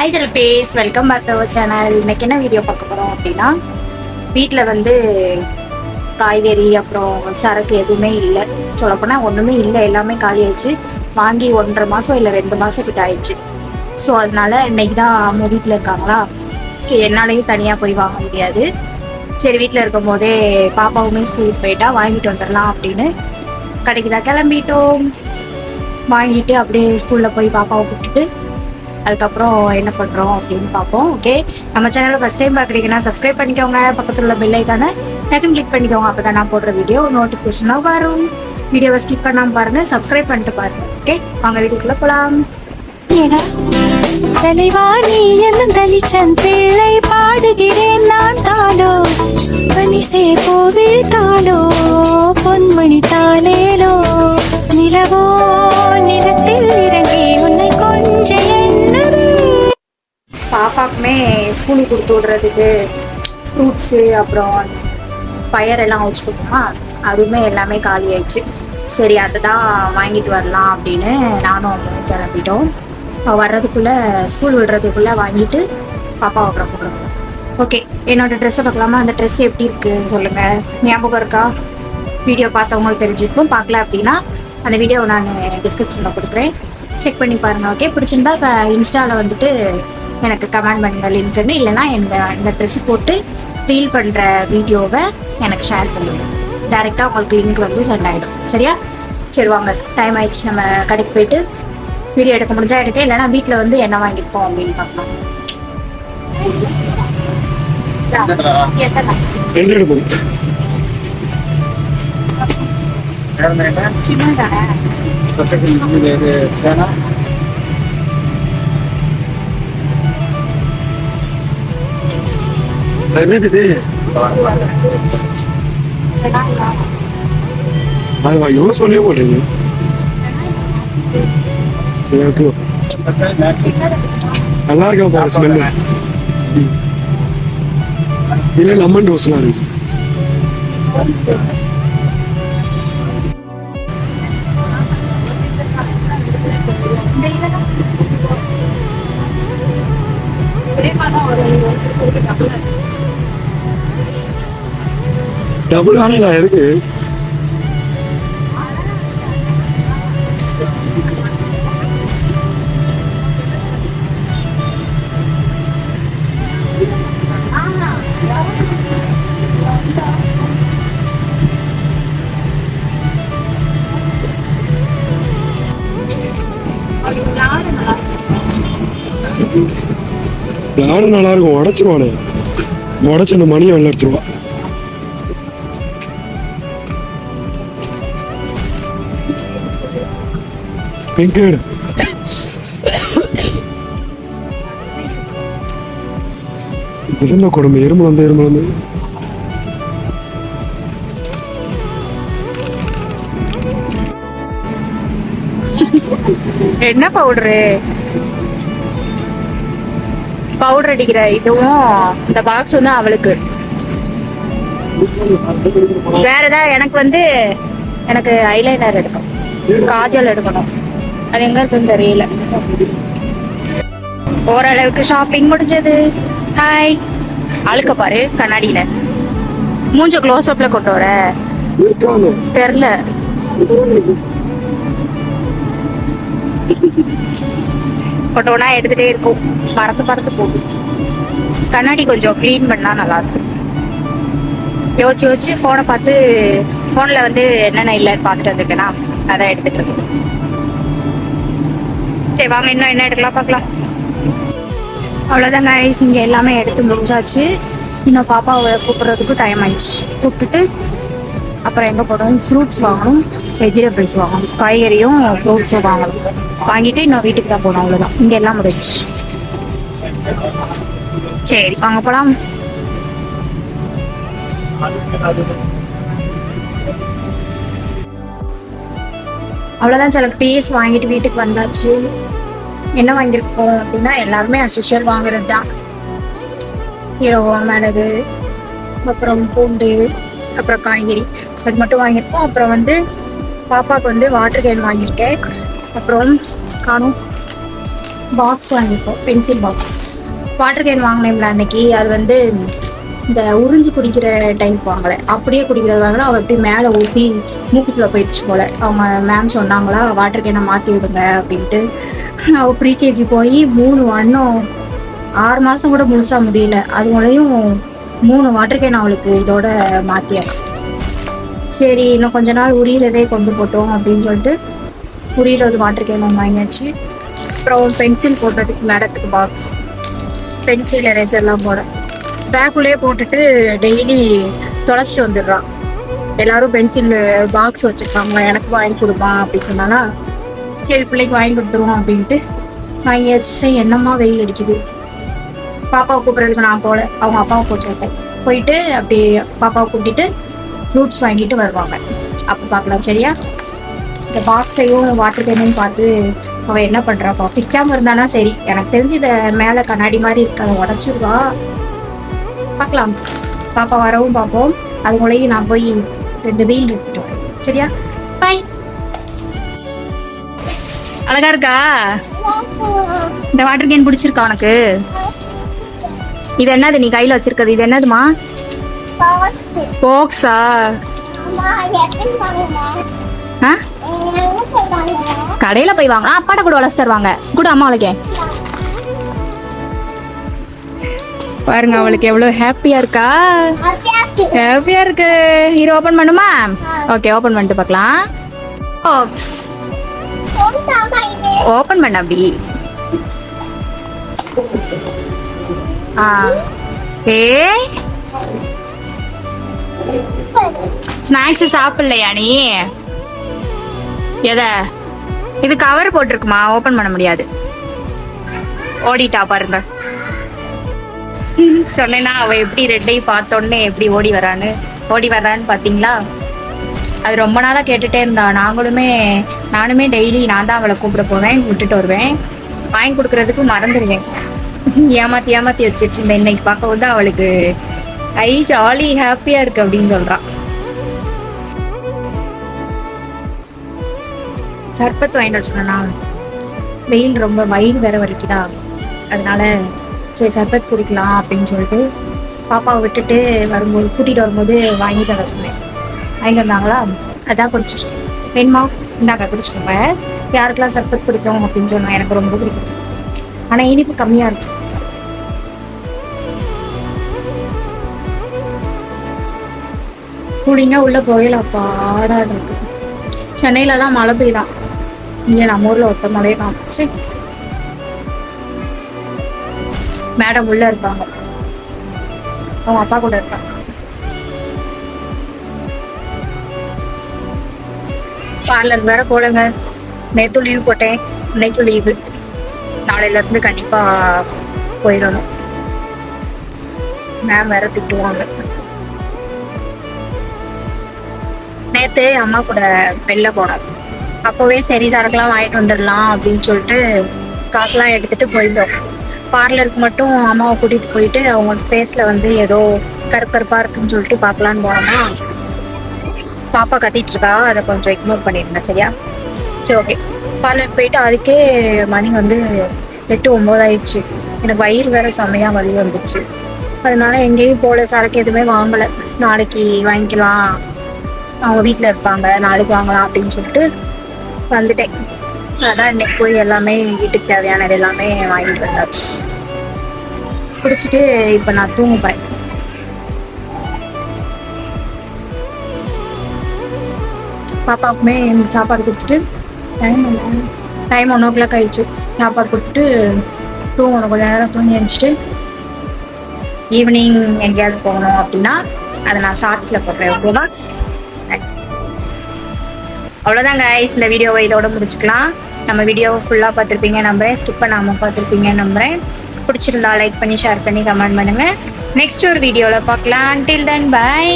Hi base welcome back to our channel இன்னைக்கு என்ன video பார்க்க போகிறோம் அப்படின்னா வீட்டில் வந்து காய்கறி அப்புறம் சரக்கு எதுவுமே இல்லை. சொல்லப்போனால் ஒன்றுமே இல்லை. எல்லாமே காலி ஆயிடுச்சு. வாங்கி ஒன்றரை மாதம் இல்லை ரெண்டு மாதம் கிட்ட ஆயிடுச்சு. ஸோ அதனால இன்னைக்கு தான் அம்மா வீட்டில் இருக்காங்களா? சரி என்னாலையும் தனியாக போய் வாங்க முடியாது. சரி வீட்டில் இருக்கும் போதே பாப்பாவுமே ஸ்கூலுக்கு போயிட்டா வாங்கிட்டு வந்துடலாம் அப்படின்னு கடைக்கு தான் கிளம்பிட்டோம். வாங்கிட்டு அப்படியே ஸ்கூலில் போய் பாப்பாவை கூப்பிட்டுட்டு அதுக்கப்புறம் என்ன பண்ணுறோம் அப்படின்னு பார்ப்போம் ஓகே நம்ம சேனலில் ஃபஸ்ட் டைம் பார்க்குறீங்கன்னா சப்ஸ்கிரைப் பண்ணிக்கோங்க. பக்கத்தில் உள்ள பெல் ஐக்கானை டக்குன்னு கிளிக் பண்ணிக்கோங்க. அப்போ தான் நான் போடுற வீடியோ நோட்டிஃபிகேஷனாக வரும். வீடியோவை ஸ்கிப் பண்ணாமல் பாருங்கள் சப்ஸ்கிரைப் பண்ணிட்டு பாருங்க ஓகே வாங்க வீடியோக்குள்ளே போகலாம் தலைவாணி என்னும் தலிச்சன் பிள்ளை? பாடுகிறேன் நான் தானோ? பனிசே போவிழ்த்தாலோ? பொன்மணி தானேலோ பாப்பாக்குமே ஸ்கூலுக்கு கொடுத்து விடுறதுக்கு ஃப்ரூட்ஸு அப்புறம் பயரெல்லாம் வச்சு கொடுத்தோமா அதுவுமே எல்லாமே காலி ஆயிடுச்சு. சரி அதை தான் வாங்கிட்டு வரலாம் அப்படின்னு நானும் அம்மாவும் கிளம்பிட்டோம். வர்றதுக்குள்ளே ஸ்கூல் விடுறதுக்குள்ளே வாங்கிட்டு பாப்பாவை அப்புறம் கொடுக்கணும் ஓகே என்னோட ட்ரெஸ்ஸை பார்க்கலாமா? அந்த ட்ரெஸ் எப்படி இருக்குன்னு சொல்லுங்க. ஞாபகம் இருக்கா? வீடியோ பார்த்தவங்களுக்கு தெரிஞ்சிருக்கும். பார்க்கல அப்படின்னா அந்த வீடியோவை நான் டிஸ்கிரிப்ஷனில் கொடுக்குறேன். செக் பண்ணி பாருங்க ஓகே பிடிச்சிருந்தா இன்ஸ்டாவில் வந்துட்டு எனக்கு கமெண்ட் பண்ணுங்க லிங்க்னு இல்லைன்னா இந்த இந்த ட்ரெஸ் போட்டு ரீல் பண்ணுற வீடியோவை எனக்கு ஷேர் பண்ணுங்க டைரெக்டாக உங்களுக்கு லிங்க் வந்து சென்ட் ஆகிடும் சரியா? சரி வாங்க டைம் ஆயிடுச்சு. நம்ம கடைக்கு போயிட்டு வீடியோ எடுக்க முடிஞ்சா எடுக்க இல்லைன்னா வீட்டில் வந்து என்ன வாங்கியிருக்கோம் அப்படின்னு பார்க்கலாம். சின்னதானே? என்னது அது யூஸ் பண்ணவே மாட்டேங்க சரி நல்லா இருக்கா பாரு ஸ்மெல்லு இல்ல லெமன் ரோஸ்லாம் இருக்கு டபுள் ஆனா இருக்கு. யாரும் நல்லா இருக்கும். உடச்சிருவானே. உடச்சு அந்த மணியை வெளில எங்கேடு? என்ன கொடுமை? எருமல் வந்து எருமல் வந்து. என்ன பவுடரு பவுடர் அடிக்கிற இதுவும் இந்த பாக்ஸ் வந்து அவளுக்கு. வேற ஏதாவது எனக்கு வந்து எனக்கு ஐலைனர் எடுக்கணும். காஜல் எடுக்கணும். அது எங்க இருக்குன்னு தெரியல. ஓரளவுக்கு ஷாப்பிங் முடிஞ்சது. ஹாய் அழுக்க பாரு கண்ணாடியில. மூஞ்ச க்ளோஸ் அப்ல கொண்டு வர. தெரியல தெரில. போட்டோனா எடுத்துட்டே இருக்கும். பறந்து பறந்து போகுது. கண்ணாடி கொஞ்சம் க்ளீன் பண்ணா நல்லா இருக்கும். யோசிச்சு யோசிச்சு ஃபோனை பார்த்து ஃபோனில் வந்து என்னென்ன இல்லைன்னு பார்த்துட்டு வந்திருக்கேன்னா அதான் எடுத்துட்டு இருக்கேன் சரி வாங்க இன்னும் என்ன எடுக்கலாம் பார்க்கலாம். அவ்வளோதாங்க ஐஸ் இங்கே எல்லாமே எடுத்து முடிஞ்சாச்சு. இன்னும் பாப்பாவை கூப்பிட்றதுக்கு டைம் ஆயிடுச்சு. கூப்பிட்டுட்டு அப்புறம் எங்கே போகணும்? ஃப்ரூட்ஸ் வாங்கணும். வெஜிடபிள்ஸ் வாங்கணும். காய்கறியும் ஃப்ரூட்ஸும் வாங்கணும். வாங்கிட்டு இன்னும் வீட்டுக்கு தான் போகணும். அவ்வளோதான் இங்கே எல்லாம் முடிஞ்சுச்சு. சரி வாங்க போகலாம் அவ்வளோதான் சில பீஸ் வாங்கிட்டு வீட்டுக்கு வந்தாச்சு. என்ன வாங்கியிருக்கோம் அப்படின்னா எல்லாருமே அசோஷியல் வாங்குறது தான் சீரகம் மிளகு அப்புறம் பூண்டு அப்புறம் காய்கறி. அது மட்டும் வாங்கியிருக்கோம். அப்புறம் வந்து பாப்பாவுக்கு வந்து வாட்டர் கேன் வாங்கியிருக்கேன். அப்புறம் காணும் பாக்ஸ் வாங்கியிருக்கோம். பென்சில் பாக்ஸ் வாட்டர் கேன் வாங்கினேன்ல அன்னைக்கு. அது வந்து இந்த உறிஞ்சு குடிக்கிற டைம் வாங்கலை அப்படியே குடிக்கிறது வாங்கல அவள் அப்படியே மேலே ஊற்றி மூக்குக்குள்ள போயிடுச்சு போல. அவங்க மேம் சொன்னாங்களா வாட்டர் கேனை மாற்றி விடுங்க அப்படின்ட்டு. அவள் ப்ரீகேஜி போய் மூணு வண்ணம் ஆறு மாதம் கூட முழுசாக முடியல. அதுங்களையும் மூணு வாட்டர் கேன் அவளுக்கு இதோட மாற்றியாச்சு சரி இன்னும் கொஞ்ச நாள் உரியலதே கொண்டு போட்டோம் அப்படின்னு சொல்லிட்டு உரியறது வாட்டர் கேன் வாங்கியாச்சு. அப்புறம் பென்சில் போடுறதுக்கு மேடத்துக்கு பாக்ஸ் பென்சில் எரேசர்லாம் போட. பேக்குள்ளேயே போட்டுட்டு டெய்லி தொலைச்சிட்டு வந்துடுறான். எல்லாரும் பென்சில் பாக்ஸ் வச்சுருக்காங்க எனக்கு வாங்கி கொடுப்பான் அப்படின்னு சொன்னானா சரி பிள்ளைக்கு வாங்கி கொடுத்துருவோம் அப்படின்ட்டு வாங்கியாச்சு. சரி என்னம்மா வெயில் அடிக்குது? பாப்பாவை கூப்பிட்றதுக்கு நான் போகல அவங்க அப்பாவை போச்சுட்டேன் போயிட்டு அப்படியே பாப்பாவை கூப்பிட்டுட்டு ஃப்ரூட்ஸ் வாங்கிட்டு வருவாங்க. அப்போ பார்க்கலாம் சரியா? இந்த பாக்ஸையும் வாட்டர் கேனையும் பார்த்து அவள் என்ன பண்ணுறாப்பா பிக்காமல் இருந்தானா சரி. எனக்கு தெரிஞ்சு இதை மேலே கண்ணாடி மாதிரி இருக்க. உடச்சிருவா. பார்க்கலாம். பாப்பா வரவும் பார்ப்போம். அதுக்குள்ளேயும் நான் போய் ரெண்டு வெயில் எடுத்துட்டு வரேன். சரியா? பாய் அழகா இருக்கா? இந்த வாட்டர் கேன் பிடிச்சிருக்கா உனக்கு? இது என்னது நீ கையில வச்சிருக்கிறது? இது என்னதுமா? பாக்ஸா கடையில போய் வாங்கலாம் அப்பாட்ட கூட வளர்த்து தருவாங்க. கூட அம்மா அவளுக்கே பாருங்க அவளுக்கு எவ்வளவு ஹாப்பியா இருக்கா? ஹாப்பியா இருக்கு. ஹீரோ ஓபன் பண்ணுமா? ஓகே ஓபன் பண்ணிட்டு பார்க்கலாம். பாக்ஸ் ஓபன் பண்ண அப்படி ஆ. ஏ ஸ்நாக்ஸ் சாப்பிடலையா நீ? எத? இது கவர் போட்டிருக்குமா? ஓபன் பண்ண முடியாது. ஓடிட்டா பாருங்க. சொன்னேன்னா அவ எப்படி ரெட்டையும் பார்த்தோன்னே எப்படி ஓடி வரான்னு. ஓடி வர்றான்னு பாத்தீங்களா? அது ரொம்ப நாளா கேட்டுட்டே இருந்தா. நாங்களுமே நானுமே டெய்லி நான் தான் அவளை கூப்பிட போவேன் விட்டுட்டு வருவேன். வாங்கி கொடுக்கறதுக்கு மறந்துடுவேன் ஏமாத்தி ஏமாத்தி வச்சிருச்சு இன்னைக்கு பார்க்க வந்து அவளுக்கு ஐ ஜாலி ஹாப்பியா இருக்கு அப்படின்னு சொல்றான் சர்பத் வாங்கிட்டு வர சொன்னா வெயில் ரொம்ப வயிறு வேற வலிக்குதா. அதனால சரி சர்பத் குடிக்கலாம் அப்படின்னு சொல்லிட்டு பாப்பாவை விட்டுட்டு வரும்போது கூட்டிட்டு வரும்போது வாங்கிட்டு வர சொன்னேன். வாங்கிட்டு வந்தாங்களா அதான் குடிச்சிட்டு வேணுமா? இந்தாங்க குடிச்சுக்கோங்க. யாருக்கெல்லாம் சர்பத் பிடிக்கும் அப்படின்னு சொன்னா எனக்கு ரொம்ப பிடிக்கும். ஆனால் இனிப்பு கம்மியா இருக்கும் கூலிங்காக உள்ள போகலப்பா ஆடா இருக்கு. சென்னையிலலாம் மழை பெய்தான் இங்கே நம்ம ஊரில் ஒருத்த மழையே காமிச்சு மேடம் உள்ள இருப்பாங்க அவங்க அப்பா கூட இருப்பாங்க பார்லர் வேற போடுங்க. நேத்து லீவ் போட்டேன். இன்னைக்கு லீவு நாளையில இருந்து கண்டிப்பா போயிடணும். மேம் வேற திட்டுவாங்க. நேத்து அம்மா கூட வெளில போனோம் அப்போவே சரி சரக்குலாம் வாங்கிட்டு வந்துடலாம் அப்படின்னு சொல்லிட்டு காசுலாம் எடுத்துட்டு போயிட்டோம் பார்லருக்கு மட்டும் அம்மாவை கூட்டிட்டு போயிட்டு அவங்க ஃபேஸ்ல வந்து ஏதோ கருப்பருப்பாக இருக்குன்னு சொல்லிட்டு பார்க்கலான்னு போனோம்னா பாப்பா கத்திட்டு இருக்கா அதை கொஞ்சம் இக்னோர் பண்ணிருந்தேன் சரியா? சரி ஓகே பார்லர் போயிட்டு அதுக்கே மணி வந்து எட்டு ஒம்போதாயிடுச்சு எனக்கு வயிறு வேற செம்மையா வலி வந்துச்சு அதனால எங்கேயும் போல சரக்கு எதுவுமே வாங்கலை. நாளைக்கு வாங்கிக்கலாம். அவங்க வீட்டில் இருப்பாங்க நாளைக்கு வாங்கலாம் அப்படின்னு சொல்லிட்டு வந்துட்டேன். அதான் இன்னைக்கு போய் எல்லாமே வீட்டுக்கு தேவையானது எல்லாமே வாங்கிட்டு வந்தாச்சு. குடிச்சிட்டு இப்போ நான் தூங்குப்பேன் பாப்பாவுக்குமே சாப்பாடு கொடுத்துட்டு time time one o'clock ஆயிடுச்சு. சாப்பாடு கொடுத்துட்டு தூங்கணும். கொஞ்ச நேரம் தூங்கி எழுந்துச்சிட்டு ஈவினிங் எங்கேயாவது போகணும் அப்படின்னா அதை நான் ஷார்ட்ஸில் போடுறேன். ஓகேவா அவ்வளோதான் கைஸ் இந்த வீடியோவை இதோட முடிச்சுக்கலாம். நம்ம வீடியோவை ஃபுல்லாக பார்த்துருப்பீங்க. நம்புறேன் ஸ்கிப் பண்ணாமல் பார்த்துருப்பீங்க நம்புறேன். பிடிச்சிருந்தா லைக் பண்ணி ஷேர் பண்ணி கமெண்ட் பண்ணுங்கள் நெக்ஸ்ட் ஒரு வீடியோவில் பார்க்கலாம். டில் தென் பை